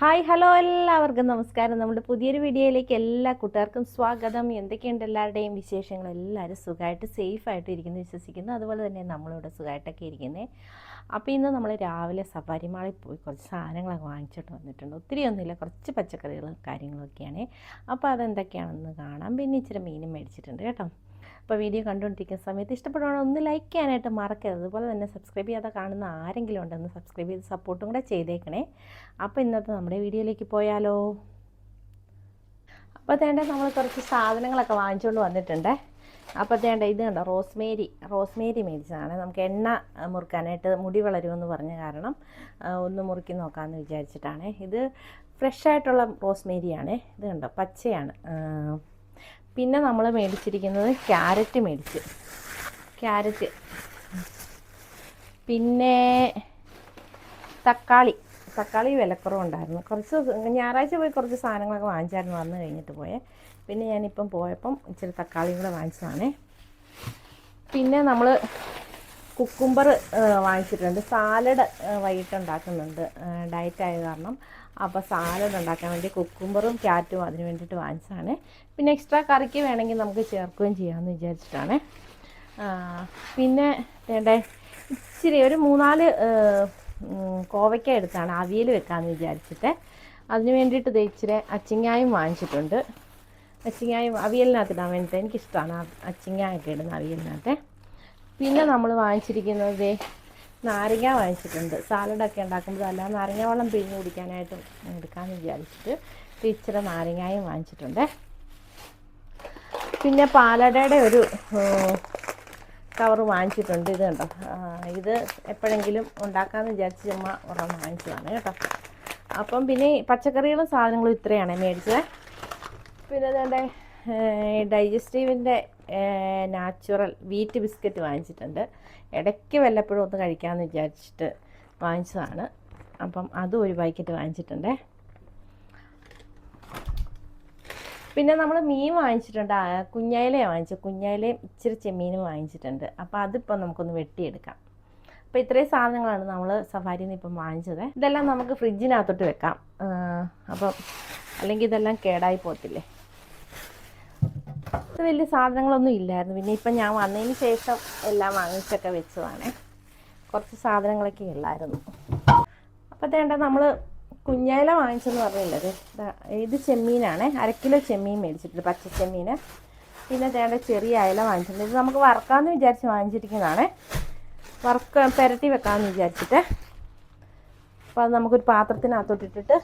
Hi hello എല്ലാവർക്കും നമസ്കാരം. നമ്മുടെ പുതിയൊരു വീഡിയോയിലേക്ക് എല്ലാ കൂട്ടുകാർക്കും സ്വാഗതം. എന്തൊക്കെയുണ്ട് എല്ലാവരുടെയും വിശേഷങ്ങൾ? എല്ലാവരും സുഖമായിട്ട് സേഫായിട്ട് ഇരിക്കുന്നു വിശ്വസിക്കുന്നു. അതുപോലെ തന്നെ നമ്മളിവിടെ സുഖമായിട്ടൊക്കെ ഇരിക്കുന്നത് അപ്പോൾ ഇന്ന് നമ്മൾ രാവിലെ സഫാരി മാളിൽ പോയി കുറച്ച് സാധനങ്ങളൊക്കെ വാങ്ങിച്ചിട്ട് വന്നിട്ടുണ്ട്. ഒത്തിരി ഒന്നുമില്ല കുറച്ച് പച്ചക്കറികളും കാര്യങ്ങളൊക്കെയാണ്. അപ്പോൾ അതെന്തൊക്കെയാണെന്ന് കാണാം. പിന്നെ ഇച്ചിരി മീനും മേടിച്ചിട്ടുണ്ട് കേട്ടോ. അപ്പോൾ വീഡിയോ കണ്ടുകൊണ്ടിരിക്കുന്ന സമയത്ത് ഇഷ്ടപ്പെടുവാണെങ്കിൽ ഒന്ന് ലൈക്ക് ചെയ്യാനായിട്ട് മറക്കരുത്. അതുപോലെ തന്നെ സബ്സ്ക്രൈബ് ചെയ്യാതെ കാണുന്ന ആരെങ്കിലും ഉണ്ടെന്ന് സബ്സ്ക്രൈബ് ചെയ്ത് സപ്പോർട്ടും കൂടെ ചെയ്തേക്കണേ. അപ്പോൾ ഇന്നത്തെ നമ്മുടെ വീഡിയോയിലേക്ക് പോയാലോ? അപ്പോൾ തേണ്ട നമ്മൾ കുറച്ച് സാധനങ്ങളൊക്കെ വാങ്ങിച്ചുകൊണ്ട് വന്നിട്ടുണ്ട്. അപ്പോൾ തേണ്ട ഇത് കണ്ടോ റോസ്മേരി റോസ്മേരി മേടിച്ചതാണ്. നമുക്ക് എണ്ണ മുറുക്കാനായിട്ട് മുടി വളരുമെന്ന് പറഞ്ഞ കാരണം ഒന്ന് മുറുക്കി നോക്കാമെന്ന് വിചാരിച്ചിട്ടാണ്. ഇത് ഫ്രഷായിട്ടുള്ള റോസ്മേരിയാണ് ഇത് കണ്ടോ പച്ചയാണ്. പിന്നെ നമ്മൾ മേടിച്ചിരിക്കുന്നത് ക്യാരറ്റ് മേടിച്ച്. ക്യാരറ്റ്. പിന്നെ തക്കാളി. തക്കാളി വിലക്കുറവുണ്ടായിരുന്നു. കുറച്ച് ഞായറാഴ്ച പോയി കുറച്ച് സാധനങ്ങളൊക്കെ വാങ്ങിച്ചായിരുന്നു വന്ന് കഴിഞ്ഞിട്ട് പോയേ. പിന്നെ ഞാനിപ്പം പോയപ്പം ഇച്ചിരി തക്കാളിയും കൂടെ വാങ്ങിച്ചതാണേ. പിന്നെ നമ്മൾ കുക്കുംബർ വാങ്ങിച്ചിട്ടുണ്ട്. സാലഡ് വൈകിട്ട് ഉണ്ടാക്കുന്നുണ്ട് ഡയറ്റ് ആയ കാരണം. അപ്പോൾ സാലഡ് ഉണ്ടാക്കാൻ വേണ്ടി കുക്കുംബറും ക്യാറ്റും അതിന് വേണ്ടിയിട്ട് വാങ്ങിച്ചതാണ്. പിന്നെ എക്സ്ട്രാ കറിക്ക് വേണമെങ്കിൽ നമുക്ക് ചേർക്കുകയും ചെയ്യാമെന്ന് വിചാരിച്ചിട്ടാണ്. പിന്നെ വേണ്ടേ? ഇച്ചിരി ഒരു മൂന്നാൽ കോവയ്ക്ക എടുത്താണ് അവിയൽ വെക്കാമെന്ന് വിചാരിച്ചിട്ട്. അതിന് വേണ്ടിയിട്ട് ഇച്ചിരി അച്ചിങ്ങായും വാങ്ങിച്ചിട്ടുണ്ട്. അച്ചിങ്ങായും അവിയലിനകത്ത് ഇടാൻ വേണ്ടിയിട്ട് എനിക്കിഷ്ടമാണ്. അച്ചിങ്ങായൊക്കെ ഇടുന്ന അവിയലിനകത്ത്. പിന്നെ നമ്മൾ വാങ്ങിച്ചിരിക്കുന്നത് നാരങ്ങ വാങ്ങിച്ചിട്ടുണ്ട്. സാലഡൊക്കെ ഉണ്ടാക്കുമ്പോൾ അല്ല നാരങ്ങ വെള്ളം പിഴിഞ്ഞ് കുടിക്കാനായിട്ടും എടുക്കാമെന്ന് വിചാരിച്ചിട്ട് ഇച്ചിരി നാരങ്ങായും വാങ്ങിച്ചിട്ടുണ്ട്. പിന്നെ പാലടയുടെ ഒരു കവർ വാങ്ങിച്ചിട്ടുണ്ട്. ഇത് കണ്ടോ? ഇത് എപ്പോഴെങ്കിലും ഉണ്ടാക്കാമെന്ന് വിചാരിച്ച് ചുമ്മാ ഒരെണ്ണം വാങ്ങിച്ചതാണ് കേട്ടോ. അപ്പം പിന്നെ പച്ചക്കറികളും സാധനങ്ങളും ഇത്രയാണ് മേടിച്ചത്. പിന്നെ അതേണ്ട ഡൈജസ്റ്റീവിന്റെ നാച്ചുറൽ വീറ്റ് ബിസ്ക്കറ്റ് വാങ്ങിച്ചിട്ടുണ്ട്. ഇടയ്ക്ക് വല്ലപ്പോഴും ഒന്ന് കഴിക്കാമെന്ന് വിചാരിച്ചിട്ട് വാങ്ങിച്ചതാണ്. അപ്പം അതും ഒരു പാക്കറ്റ് വാങ്ങിച്ചിട്ടുണ്ട്. പിന്നെ നമ്മൾ മീൻ വാങ്ങിച്ചിട്ടുണ്ട്. കുഞ്ഞായിലയാണ് വാങ്ങിച്ചത്. കുഞ്ഞായിലയും ഇച്ചിരി ചെമ്മീനും വാങ്ങിച്ചിട്ടുണ്ട്. അപ്പോൾ അതിപ്പോൾ നമുക്കൊന്ന് വെട്ടിയെടുക്കാം. അപ്പോൾ ഇത്രയും സാധനങ്ങളാണ് നമ്മൾ സഫാരിയിൽ നിന്ന് ഇപ്പം വാങ്ങിച്ചത്. ഇതെല്ലാം നമുക്ക് ഫ്രിഡ്ജിനകത്തോട്ട് വെക്കാം. അപ്പം അല്ലെങ്കിൽ ഇതെല്ലാം കേടായി പോകത്തില്ലേ? വലിയ സാധനങ്ങളൊന്നും ഇല്ലായിരുന്നു. പിന്നെ ഇപ്പം ഞാൻ വന്നതിന് ശേഷം എല്ലാം വാങ്ങിച്ചൊക്കെ വെച്ചതാണ്. കുറച്ച് സാധനങ്ങളൊക്കെ ഉള്ളായിരുന്നു. അപ്പോൾ തേണ്ട നമ്മൾ കുഞ്ഞായില വാങ്ങിച്ചെന്ന് പറഞ്ഞില്ലേ ഇത് ചെമ്മീനാണ്. അരക്കിലോ കിലോ ചെമ്മീൻ മേടിച്ചിട്ടുണ്ട് പച്ച ചെമ്മീൻ പിന്നെ തേണ്ട ചെറിയ അയല വാങ്ങിച്ചിട്ടുണ്ട്. ഇത് നമുക്ക് വറക്കാമെന്ന് വിചാരിച്ച് വാങ്ങിച്ചിരിക്കുന്നതാണ്. വറക്ക പുരട്ടി വെക്കാമെന്ന് വിചാരിച്ചിട്ട്. അപ്പോൾ അത് നമുക്കൊരു പാത്രത്തിനകത്തോട്ടിട്ടിട്ട്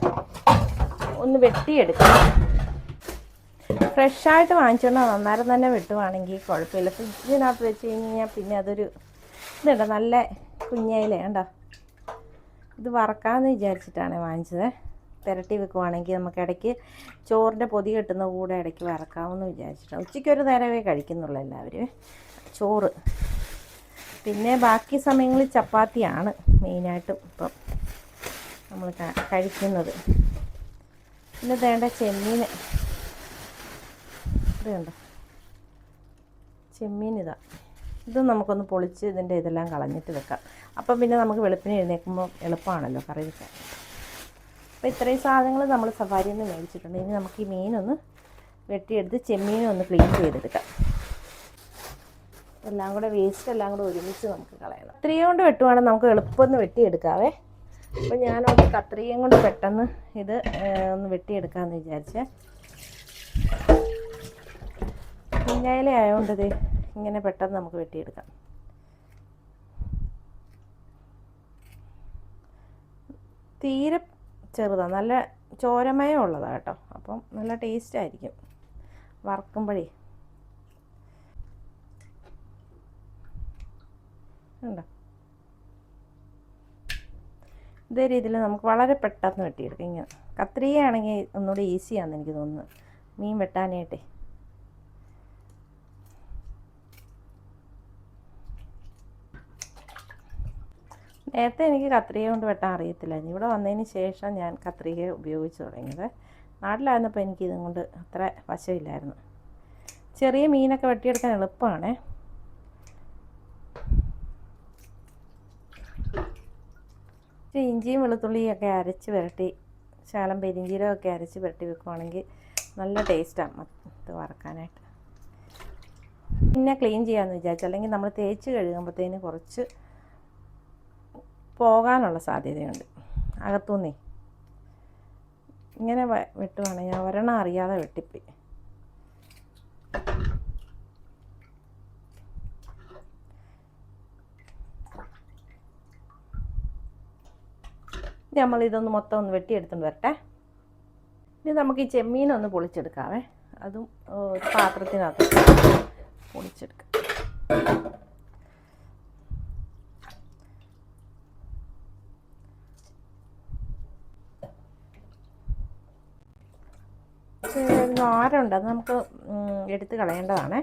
ഒന്ന് വെട്ടിയെടുക്കാം. ഫ്രഷായിട്ട് വാങ്ങിച്ചോണ്ട് അന്നേരം തന്നെ വെട്ടുവാണെങ്കിൽ കുഴപ്പമില്ല. ഫ്രിഡ്ജിനകത്ത് വെച്ച് കഴിഞ്ഞാൽ പിന്നെ അതൊരു ഇതുണ്ട്? നല്ല കുഞ്ഞയില കണ്ടോ? ഇത് വറക്കാമെന്ന് വിചാരിച്ചിട്ടാണ് വാങ്ങിച്ചത്. പുരട്ടി വെക്കുവാണെങ്കിൽ നമുക്ക് ഇടയ്ക്ക് ചോറിന്റെ പൊതി കെട്ടുന്ന കൂടെ ഇടയ്ക്ക് വറക്കാമെന്ന് വിചാരിച്ചിട്ടാണ് ഉച്ചയ്ക്ക് ഒരു നേരമേ കഴിക്കുന്നുള്ളൂ എല്ലാവരും. ചോറ്. പിന്നെ ബാക്കി സമയങ്ങളിൽ ചപ്പാത്തിയാണ് മെയിനായിട്ടും ഇപ്പം നമ്മൾ കഴിക്കുന്നത്. പിന്നെ വേണ്ട ചെമ്മീൻ ഇത് കണ്ടോ ചെമ്മീൻ ഇതാ. ഇത് നമുക്കൊന്ന് പൊളിച്ച് ഇതിന്റെ ഇതെല്ലാം കളഞ്ഞിട്ട് വെക്കാം. അപ്പം പിന്നെ നമുക്ക് വെളുപ്പിന് എഴുന്നേൽക്കുമ്പോൾ എളുപ്പമാണല്ലോ കറി വെക്കാൻ. അപ്പോൾ ഇത്രയും സാധനങ്ങൾ നമ്മൾ സഫാരിയിൽ നിന്ന് മേടിച്ചിട്ടുണ്ട്. ഇനി നമുക്ക് ഈ മീനൊന്ന് വെട്ടിയെടുത്ത് ചെമ്മീനും ഒന്ന് ക്ലീൻ ചെയ്തെടുക്കാം. എല്ലാം കൂടെ വേസ്റ്റ് എല്ലാം കൂടെ ഒരുമിച്ച് നമുക്ക് കളയണം. ഇത്രയും കൊണ്ട് വെട്ടുവാണെങ്കിൽ നമുക്ക് എളുപ്പമൊന്ന് വെട്ടിയെടുക്കാവേ. അപ്പോൾ ഞാനൊന്ന് കത്രിയും കൊണ്ട് പെട്ടെന്ന് ഇത് ഒന്ന് വെട്ടിയെടുക്കാമെന്ന് വിചാരിച്ചേ. കുഞ്ഞായില ആയതുകൊണ്ട് ഇങ്ങനെ പെട്ടെന്ന് നമുക്ക് വെട്ടിയെടുക്കാം. തീരെ ചെറുതാണ് നല്ല ചോരമയം ഉള്ളതാണ് കേട്ടോ. അപ്പം നല്ല ടേസ്റ്റ് ആയിരിക്കും. വറക്കുമ്പോഴേ. ഇതേ രീതിയിൽ നമുക്ക് വളരെ പെട്ടെന്ന് വെട്ടിയെടുക്കാം. ഇങ്ങനെ കത്രികയാണെങ്കിൽ ഒന്നുകൂടി ഈസിയാണെന്ന് എനിക്ക് തോന്നുന്നു. മീൻ വെട്ടാനായിട്ടേ. നേരത്തെ എനിക്ക് കത്രിക കൊണ്ട് വെട്ടാൻ അറിയത്തില്ലായിരുന്നു ഇവിടെ വന്നതിന് ശേഷം ഞാൻ കത്രിക ഉപയോഗിച്ച് തുടങ്ങിയത്. നാട്ടിലായിരുന്നപ്പോൾ എനിക്ക് ഇതും കൊണ്ട് അത്ര വശമില്ലായിരുന്നു. ചെറിയ മീനൊക്കെ വെട്ടിയെടുക്കാൻ എളുപ്പമാണ്. ഇഞ്ചിയും വെളുത്തുള്ളിയൊക്കെ അരച്ച് വരട്ടി ശാലം പെരിഞ്ചീരകമൊക്കെ അരച്ച് വരട്ടി വെക്കുവാണെങ്കിൽ നല്ല ടേസ്റ്റാണ് ഇത് വറക്കാനായിട്ട്. പിന്നെ ക്ലീൻ ചെയ്യാമെന്ന് വിചാരിച്ചു. അല്ലെങ്കിൽ നമ്മൾ തേച്ച് കഴുകുമ്പോഴത്തേന് കുറച്ച് പോകാനുള്ള സാധ്യതയുണ്ട്. അകത്തുനിന്നേ ഇങ്ങനെ വെട്ടുവാണെങ്കിൽ ഞാൻ ഒരെണ്ണം അറിയാതെ വെട്ടിപ്പോയി. നമ്മൾ ഇതൊന്ന് മൊത്തം ഒന്ന് വെട്ടിയെടുത്തുകൊണ്ട് വരട്ടെ. ഇനി നമുക്ക് ഈ ചെമ്മീനൊന്ന് പൊളിച്ചെടുക്കാവേ. അതും പാത്രത്തിനകത്ത് പൊളിച്ചെടുക്കാം ഇത് നാരുണ്ട്. അത് നമുക്ക് എടുത്ത് കളയേണ്ടതാണ്.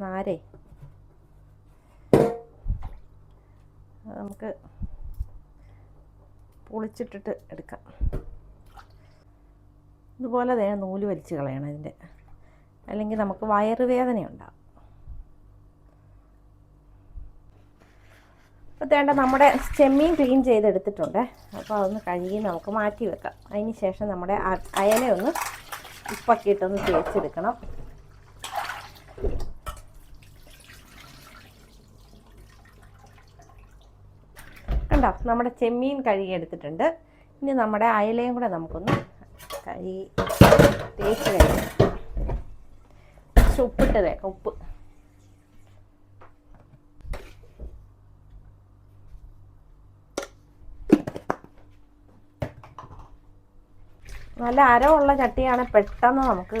നാരേ. നമുക്ക് പൊളിച്ചിട്ടിട്ട് എടുക്കാം. ഇതുപോലെ തന്നെ നൂൽ വലിച്ച് കളയണം ഇതിന്റെ. അല്ലെങ്കിൽ നമുക്ക് വയറുവേദന ഉണ്ടാകും അപ്പോൾ തേണ്ട നമ്മുടെ ചെമ്മീൻ ക്ലീൻ ചെയ്തെടുത്തിട്ടുണ്ട്. അപ്പോൾ അതൊന്ന് കഴുകി നമുക്ക് മാറ്റി വെക്കാം. അതിന് ശേഷം നമ്മുടെ അയലയൊന്ന് ഉപ്പൊക്കെ ഇട്ടൊന്ന് തേച്ചെടുക്കണം. കണ്ടോ നമ്മുടെ ചെമ്മീൻ കഴുകി എടുത്തിട്ടുണ്ട്. ഇനി നമ്മുടെ അയലയും കൂടെ നമുക്കൊന്ന് കഴുകി തേച്ച് കഴിക്കാം. പക്ഷെ ഉപ്പ്. നല്ല അരമുള്ള ചട്ടിയാണ് പെട്ടെന്ന് നമുക്ക്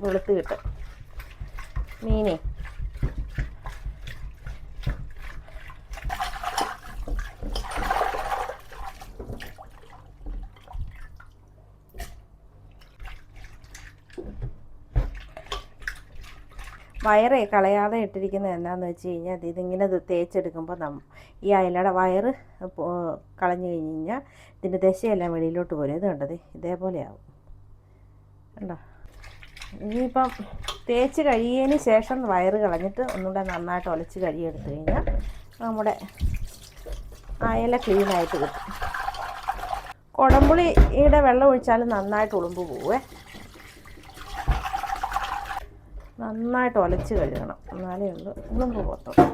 വെളുത്ത് കിട്ടും. മീനേ. വയറേ കളയാതെ ഇട്ടിരിക്കുന്നത് എന്താണെന്ന് വെച്ച് കഴിഞ്ഞാൽ ഇത് ഇതിങ്ങനെ തേച്ചെടുക്കുമ്പോൾ നം ഈ അയലയുടെ വയറ് കളഞ്ഞു കഴിഞ്ഞ് കഴിഞ്ഞാൽ ഇതിന്റെ ദശയെല്ലാം വെളിയിലോട്ട് പോരും. ഇത് കണ്ടത് ഇതേപോലെയാവും. കണ്ടോ? ഇനിയിപ്പം തേച്ച് കഴിയതിന് ശേഷം വയറ് കളഞ്ഞിട്ട് ഒന്നുകൂടെ നന്നായിട്ട് ഒലച്ച് കഴിയെടുത്ത് കഴിഞ്ഞാൽ നമ്മുടെ അയല ക്ലീനായിട്ട് കിട്ടും. കുടംപുളിയുടെ വെള്ളം ഒഴിച്ചാൽ നന്നായിട്ട് ഉളുമ്പ് പോവേ. നന്നായിട്ട് ഒലച്ച് കഴുകണം. എന്നാലേ ഉള്ളൂ. ഉളുമ്പ് പോകത്തുള്ളൂ.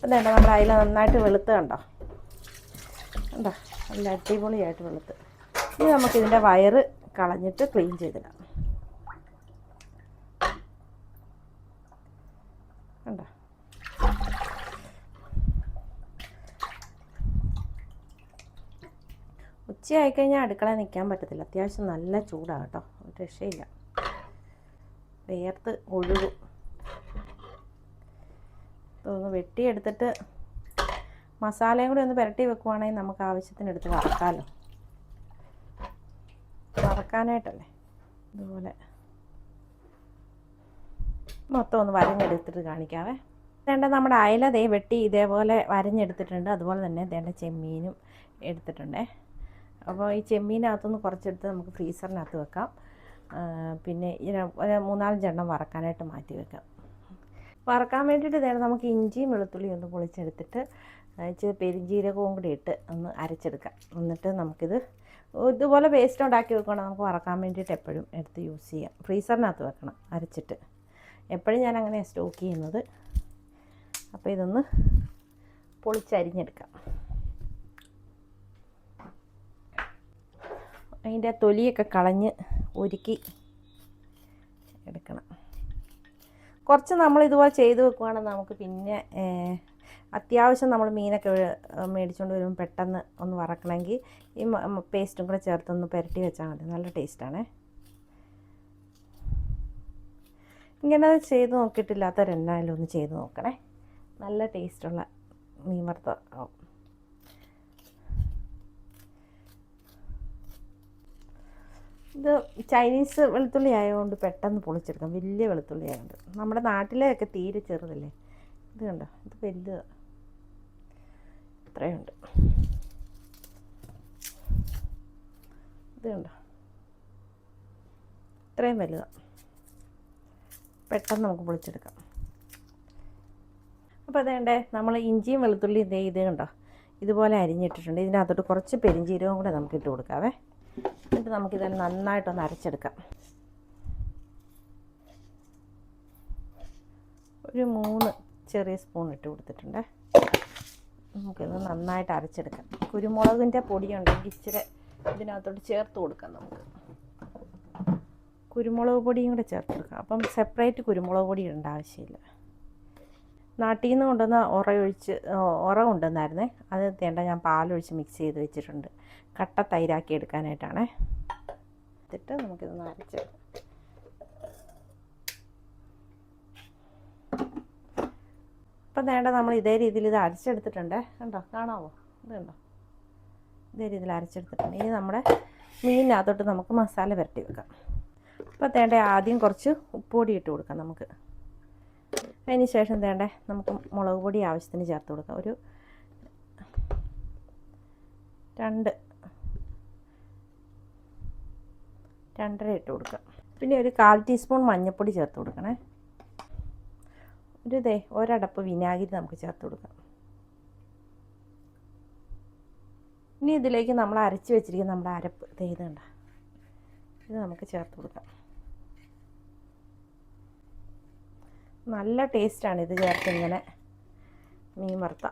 പിന്നെ എന്താ നമ്മുടെ അയില നന്നായിട്ട് വെളുത്ത് കണ്ടോ? കണ്ടോ? നല്ല അടിപൊളിയായിട്ട് വെളുത്ത്. ഇനി നമുക്കിതിന്റെ വയറ് കളഞ്ഞിട്ട് ക്ലീൻ ചെയ്തിടാം. കണ്ടോ? ഉച്ചയായി കഴിഞ്ഞാൽ നിൽക്കാൻ പറ്റത്തില്ല. അത്യാവശ്യം നല്ല ചൂടാണ് കേട്ടോ. രക്ഷയില്ല. വേർത്ത് ഒഴുകും. ഒന്ന് വെട്ടിയെടുത്തിട്ട് മസാലയും കൂടി ഒന്ന് പുരട്ടി വെക്കുവാണെങ്കിൽ നമുക്ക് ആവശ്യത്തിനെടുത്ത് വറക്കാമല്ലോ വറക്കാനായിട്ടല്ലേ? ഇതുപോലെ. മൊത്തം ഒന്ന് വരഞ്ഞെടുത്തിട്ട് കാണിക്കാവേ. വേണ്ട നമ്മുടെ അയല ദേ വെട്ടി ഇതേപോലെ വരഞ്ഞെടുത്തിട്ടുണ്ട്. അതുപോലെ തന്നെ വേണ്ട ചെമ്മീനും എടുത്തിട്ടുണ്ടേ. അപ്പോൾ ഈ ചെമ്മീനകത്തുനിന്ന് കുറച്ചെടുത്ത് നമുക്ക് ഫ്രീസറിനകത്ത് വെക്കാം. പിന്നെ മൂന്നാലഞ്ചെണ്ണം വറക്കാനായിട്ട് മാറ്റി വെക്കാം. വറക്കാൻ വേണ്ടിയിട്ട് നേരെ നമുക്ക് ഇഞ്ചിയും വെളുത്തുള്ളിയും ഒന്ന് പൊളിച്ചെടുത്തിട്ട് ഇച്ചിരി പെരിഞ്ജീരകവും കൂടി ഇട്ട് ഒന്ന് അരച്ചെടുക്കാം. എന്നിട്ട് നമുക്കിത് ഇതുപോലെ പേസ്റ്റ് ഉണ്ടാക്കി വെക്കണം നമുക്ക് വറക്കാൻ വേണ്ടിയിട്ട് എപ്പോഴും എടുത്ത് യൂസ് ചെയ്യാം. ഫ്രീസറിനകത്ത് വെക്കണം അരച്ചിട്ട്. എപ്പോഴും ഞാൻ അങ്ങനെ സ്റ്റോക്ക് ചെയ്യുന്നത്. അപ്പോൾ ഇതൊന്ന് പൊളിച്ചരിഞ്ഞെടുക്കാം. അതിന്റെ തൊലിയൊക്കെ കളഞ്ഞ് ഒരുക്കി എടുക്കണം. കുറച്ച് നമ്മൾ ഇതുപോലെ ചെയ്ത് വെക്കുവാണെങ്കിൽ നമുക്ക് പിന്നെ അത്യാവശ്യം നമ്മൾ മീനൊക്കെ മേടിച്ചുകൊണ്ട് വരുമ്പോൾ പെട്ടെന്ന് ഒന്ന് വറക്കണമെങ്കിൽ ഈ പേസ്റ്റും കൂടെ ചേർത്തൊന്ന് പുരട്ടി വെച്ചാൽ മതി. നല്ല ടേസ്റ്റാണ് ഇങ്ങനെ ചെയ്ത് നോക്കിയിട്ടില്ലാത്തവരെന്നായാലും ഒന്ന് ചെയ്ത് നോക്കണേ. നല്ല ടേസ്റ്റുള്ള മീൻ വറുത്ത ഇത് ചൈനീസ് വെളുത്തുള്ളി ആയതുകൊണ്ട് പെട്ടെന്ന് പൊളിച്ചെടുക്കാം. വലിയ വെളുത്തുള്ളി ആയതുകൊണ്ട്. നമ്മുടെ നാട്ടിലെയൊക്കെ തീരെ ചെറുതല്ലേ? ഇത് കണ്ടോ? ഇത് വലുത്. ഇത്രയുണ്ട്. ഇത് കണ്ടോ? ഇത്രയും വലുതാണ് പെട്ടെന്ന് നമുക്ക് പൊളിച്ചെടുക്കാം. അപ്പോൾ അതേണ്ടേ നമ്മൾ ഇഞ്ചിയും വെളുത്തുള്ളിയും ഇതേ ഇത് കണ്ടോ? ഇതുപോലെ അരിഞ്ഞിട്ടിട്ടുണ്ട്. ഇതിനകത്തോട്ട് കുറച്ച് പെരിഞ്ചീരവും കൂടെ നമുക്ക് ഇട്ട് കൊടുക്കാവേ. എന്നിട്ട് നമുക്കിതെല്ലാം നന്നായിട്ടൊന്ന് അരച്ചെടുക്കാം. ഒരു മൂന്ന് ചെറിയ സ്പൂൺ ഇട്ട് കൊടുത്തിട്ടുണ്ട്. നമുക്കിത് നന്നായിട്ട് അരച്ചെടുക്കാം. കുരുമുളകിന്റെ പൊടിയുണ്ടെങ്കിൽ ഇച്ചിരി ഇതിനകത്തോട്ട് ചേർത്ത് കൊടുക്കാം നമുക്ക്. കുരുമുളക് പൊടിയും കൂടെ ചേർത്ത് കൊടുക്കാം. അപ്പം സെപ്പറേറ്റ് കുരുമുളക് പൊടി ഇടേണ്ട ആവശ്യമില്ല. നാട്ടിൽ നിന്ന് കൊണ്ടുവന്ന ഉറയൊഴിച്ച് ഉറ കൊണ്ടുവന്നായിരുന്നേ. അത് തേണ്ട ഞാൻ പാലൊഴിച്ച് മിക്സ് ചെയ്ത് വെച്ചിട്ടുണ്ട്. കട്ട തൈരാക്കി എടുക്കാനായിട്ടാണേ. എടുത്തിട്ട് നമുക്കിതൊന്ന് അരച്ച് ഇപ്പം നേണ്ട നമ്മൾ ഇതേ രീതിയിൽ ഇത് അരച്ചെടുത്തിട്ടുണ്ട്. കണ്ടോ? കാണാമോ ഇത് കണ്ടോ? ഇതേ രീതിയിൽ അരച്ചെടുത്തിട്ടുണ്ട്. ഇനി നമ്മുടെ മീനിനകത്തോട്ട് നമുക്ക് മസാല പുരട്ടി വെക്കാം. അപ്പോൾ തേണ്ട ആദ്യം കുറച്ച് ഉപ്പുപൊടി ഇട്ട് കൊടുക്കാം നമുക്ക്. അതിന് ശേഷം വേണ്ടേ നമുക്ക് മുളക് പൊടി ആവശ്യത്തിന് ചേർത്ത് കൊടുക്കാം. ഒരു രണ്ട് രണ്ടര ഇട്ട് കൊടുക്കാം. പിന്നെ ഒരു കാൽ ടീസ്പൂൺ മഞ്ഞൾപ്പൊടി ചേർത്ത് കൊടുക്കണേ. ഒരു ദേ ഒരടപ്പ് വിനാഗിരി നമുക്ക് ചേർത്ത് കൊടുക്കാം. ഇനി ഇതിലേക്ക് നമ്മൾ അരച്ച് വെച്ചിരിക്കുന്ന നമ്മുടെ അരപ്പ് ദേ ഇത് നമുക്ക് ചേർത്ത് കൊടുക്കാം. നല്ല ടേസ്റ്റാണ് ഇത് ചേർത്ത് ഇങ്ങനെ മീൻ വറുത്ത.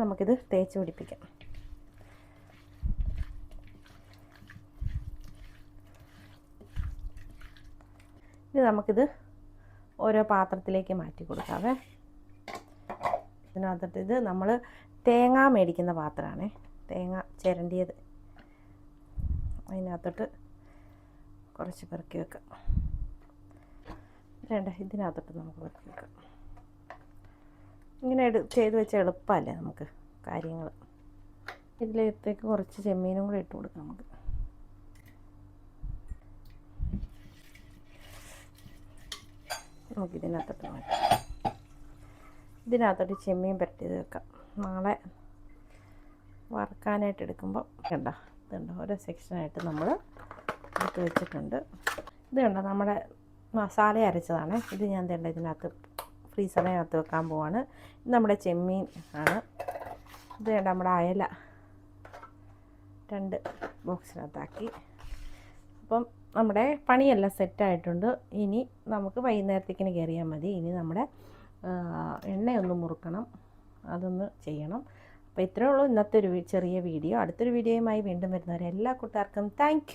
നമുക്കിത് തേച്ച് പിടിപ്പിക്കാം. ഇനി നമുക്കിത് ഓരോ പാത്രത്തിലേക്ക് മാറ്റി കൊടുക്കാവേ. ഇതിനകത്തിട്ട് ഇത് നമ്മൾ തേങ്ങ മേടിക്കുന്ന പാത്രമാണേ. തേങ്ങ ചിരണ്ടിയത്. അതിനകത്തോട്ട് കുറച്ച് പെറുക്കി വെക്കാം. വേണ്ട ഇതിനകത്തോട്ട് നമുക്ക് പെറുക്കി വെക്കാം. ഇങ്ങനെ എടു ചെയ്ത് വെച്ചാൽ എളുപ്പമല്ലേ നമുക്ക് കാര്യങ്ങൾ. ഇതിലേക്ക് കുറച്ച് ചെമ്മീനും കൂടി ഇട്ട് കൊടുക്കാം നമുക്ക്. നമുക്ക് ഇതിനകത്തോട്ട് ഇതിനകത്തോട്ട് ചെമ്മീൻ പുരട്ടിയത് വെക്കാം. നാളെ വറുക്കാനായിട്ട് എടുക്കുമ്പോൾ കണ്ടോ? ഇതുണ്ടോ? ഓരോ സെക്ഷനായിട്ട് നമ്മൾ എടുത്ത് വെച്ചിട്ടുണ്ട്. ഇത് കണ്ടോ നമ്മുടെ മസാല അരച്ചതാണ്. ഇത് ഞാൻ തേണ്ട ഇതിനകത്ത് ഫ്രീസറിനകത്ത് വെക്കാൻ പോവാണ്. ഇത് നമ്മുടെ ചെമ്മീൻ ആണ്. ഇത് കണ്ട നമ്മുടെ അയല രണ്ട് ബോക്സിനകത്താക്കി. അപ്പം നമ്മുടെ പണിയെല്ലാം സെറ്റായിട്ടുണ്ട്. ഇനി നമുക്ക് വൈകുന്നേരത്തേക്കിന് കയറിയാൽ മതി. ഇനി നമ്മുടെ എണ്ണയൊന്ന് മുറുക്കണം. അതൊന്ന് ചെയ്യണം. അപ്പോൾ ഇത്രയേ ഉള്ളൂ ഇന്നത്തെ ഒരു ചെറിയ വീഡിയോ. അടുത്തൊരു വീഡിയോയുമായി വീണ്ടും വരുന്നവരെ എല്ലാ കൂട്ടുകാർക്കും താങ്ക്